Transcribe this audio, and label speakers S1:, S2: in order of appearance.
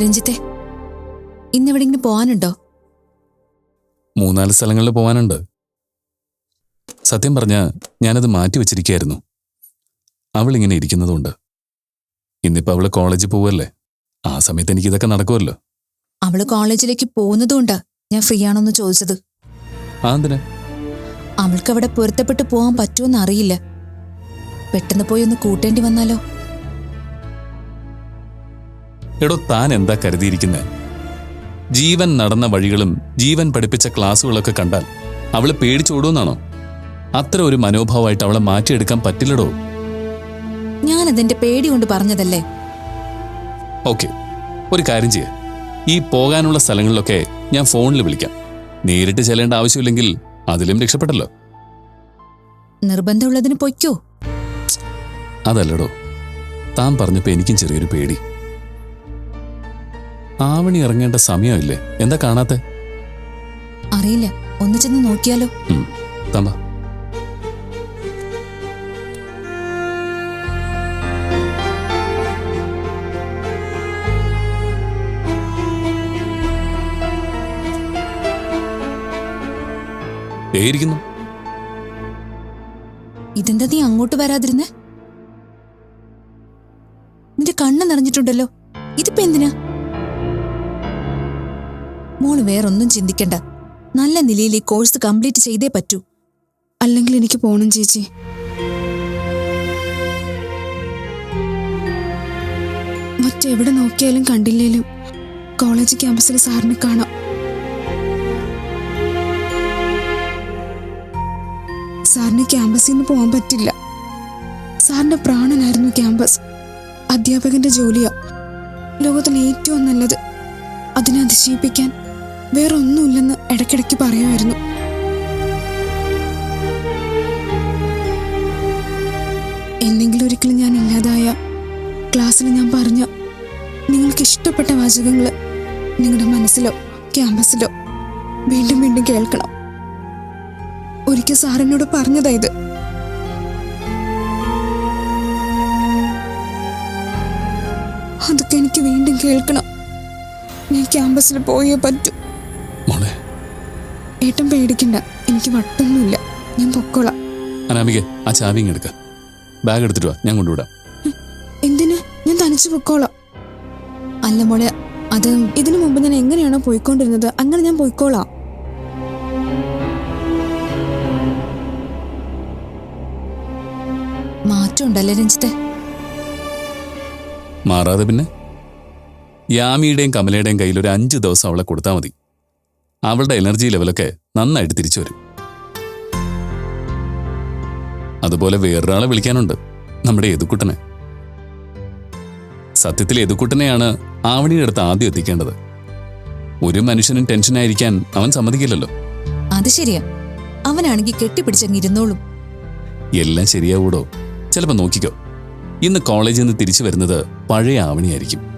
S1: രഞ്ജിത്തെ ഇന്നെവിടെങ്കിലും പോവാനുണ്ടോ?
S2: മൂന്നാൽ സ്ഥലങ്ങളിൽ പോവാനുണ്ട്. സത്യം പറഞ്ഞ ഞാനത് മാറ്റി വെച്ചിരിക്കുകയായിരുന്നു അവൾ ഇങ്ങനെ ഇരിക്കുന്നതുകൊണ്ട്. ഇന്നിപ്പോ അവൾ കോളേജിൽ പോവല്ലേ? ആ സമയത്ത് എനിക്ക് ഇതൊക്കെ നടക്കുമല്ലോ
S1: അവൾ കോളേജിലേക്ക് പോകുന്നതുകൊണ്ടാ ഞാൻ ഫ്രീ ആണോന്ന് ചോദിച്ചത് അവൾക്ക് അവിടെ പൊരുത്തപ്പെട്ട് പോകാൻ പറ്റുമെന്ന് അറിയില്ല. പെട്ടെന്ന് പോയി ഒന്ന് കൂട്ടേണ്ടി വന്നാലോ?
S2: എടോ താൻ എന്താ കരുതിയിരിക്കുന്നത് ജീവൻ നടന്ന വഴികളും ജീവൻ പഠിപ്പിച്ച ക്ലാസ്സുകളൊക്കെ കണ്ടാൽ അവൾ പേടിച്ചോടൂന്നാണോ അത്ര ഒരു മനോഭാവമായിട്ട് അവളെ മാറ്റിയെടുക്കാൻ പറ്റില്ലടോ.
S1: ഞാൻ അതെന്റെ പേടി കൊണ്ട് പറഞ്ഞതല്ലേ?
S2: ഓക്കെ ഒരു കാര്യം ചെയ്യ. ഈ പോകാനുള്ള സ്ഥലങ്ങളിലൊക്കെ ഞാൻ ഫോണിൽ വിളിക്കാം. നേരിട്ട് ചെല്ലേണ്ട ആവശ്യമില്ലെങ്കിൽ അതിലും രക്ഷപ്പെട്ടല്ലോ.
S1: നിർബന്ധമുള്ളതിന് പൊയ്ക്കോ.
S2: അതല്ലടോ താൻ പറഞ്ഞപ്പോ എനിക്കും ചെറിയൊരു പേടി. ആവണി ഇറങ്ങേണ്ട സമയമില്ലേ? എന്താ കാണാത്തെ?
S1: അറിയില്ല. ഒന്ന് ചെന്ന് നോക്കിയാലോ.
S2: തമ്പാ ഇരിക്കുന്നു
S1: ഇതെന്താ നീ അങ്ങോട്ട് വരാതിരുന്നേ? നിന്റെ കണ്ണ് നിറഞ്ഞിട്ടുണ്ടല്ലോ. ഇതിപ്പോ എന്തിനാ? മോൾ വേറൊന്നും ചിന്തിക്കണ്ട. നല്ല നിലയിൽ ഈ കോഴ്സ് കംപ്ലീറ്റ് ചെയ്തേ പറ്റൂ.
S3: അല്ലെങ്കിൽ എനിക്ക് പോണം ചേച്ചി. മറ്റെവിടെ നോക്കിയാലും കണ്ടില്ലേലും കോളേജ് ക്യാമ്പസിൽ സാറിനെ കാണാം. സാറിന് ക്യാമ്പസിൽ നിന്ന് പോകാൻ പറ്റില്ല. സാറിന്റെ പ്രാണനായിരുന്നു ക്യാമ്പസ്. അധ്യാപകന്റെ ജോലിയാ. ലോകത്തിലെ ഏറ്റവും നല്ലത്. അതിനെ അതിശയിപ്പിക്കാൻ വേറൊന്നുമില്ലെന്ന് ഇടയ്ക്കിടയ്ക്ക് പറയുമായിരുന്നു. എന്നെങ്കിലും ഒരിക്കലും ഞാൻ ഇല്ലാതായ ക്ലാസ്സിൽ ഞാൻ പറഞ്ഞ നിങ്ങൾക്ക് ഇഷ്ടപ്പെട്ട വാചകങ്ങൾ നിങ്ങളുടെ മനസ്സിലോ ക്യാമ്പസിലോ വീണ്ടും വീണ്ടും കേൾക്കണം. ഒരിക്കൽ സാറിനോട് പറഞ്ഞതാ ഇത്. അതൊക്കെ എനിക്ക് വീണ്ടും കേൾക്കണം. ഞാൻ ക്യാമ്പസിൽ പോയേ പറ്റൂ.
S2: മോളെ.
S3: ഏട്ടൻ പേടിക്കണ്ട. എനിക്ക് വട്ടൊന്നുമില്ല. ഞാൻ പൊക്കോളാം.
S2: അനാമിക ആ ചാവി എടുക്ക. ബാഗ് എടുത്തിട്ട് വാ. ഞാൻ കൊണ്ടുവിടാം.
S3: എന്തിന്? ഞാൻ തനിച്ച് പൊക്കോളാം.
S1: അല്ല മോളെ അത്
S3: ഇതിനു മുമ്പ് ഞാൻ എങ്ങനെയാണോ പോയിക്കൊണ്ടിരുന്നത് അങ്ങനെ ഞാൻ പോയിക്കോളാം.
S1: മാറ്റമുണ്ടല്ലേ രഞ്ജിത്തെ?
S2: മാറാതെ പിന്നെ? യാമിയുടെയും കമലയുടെയും കയ്യിൽ ഒരു അഞ്ച് ദിവസം അവളെ കൊടുത്താൽ മതി. അവളുടെ എനർജി ലെവലൊക്കെ നന്നായിട്ട് തിരിച്ചു വരും. അതുപോലെ വേറൊരാളെ വിളിക്കാനുണ്ട് നമ്മുടെ എതുക്കുട്ടനെ സത്യത്തിൽ എതുക്കുട്ടനെയാണ് ആവണിയുടെ അടുത്ത് ആദ്യം എത്തിക്കേണ്ടത്? ഒരു മനുഷ്യനും ടെൻഷനായിരിക്കാൻ അവൻ സമ്മതിക്കില്ലല്ലോ.
S1: അത് ശരിയാ. അവനാണെങ്കിൽ കെട്ടിപ്പിടിച്ചങ്ങ് ഇരുന്നോളും.
S2: എല്ലാം ശരിയാവൂടോ? ചിലപ്പോൾ നോക്കിക്കോ. ഇന്ന് കോളേജിൽ നിന്ന് തിരിച്ചു വരുന്നത് പഴയ ആവണിയായിരിക്കും.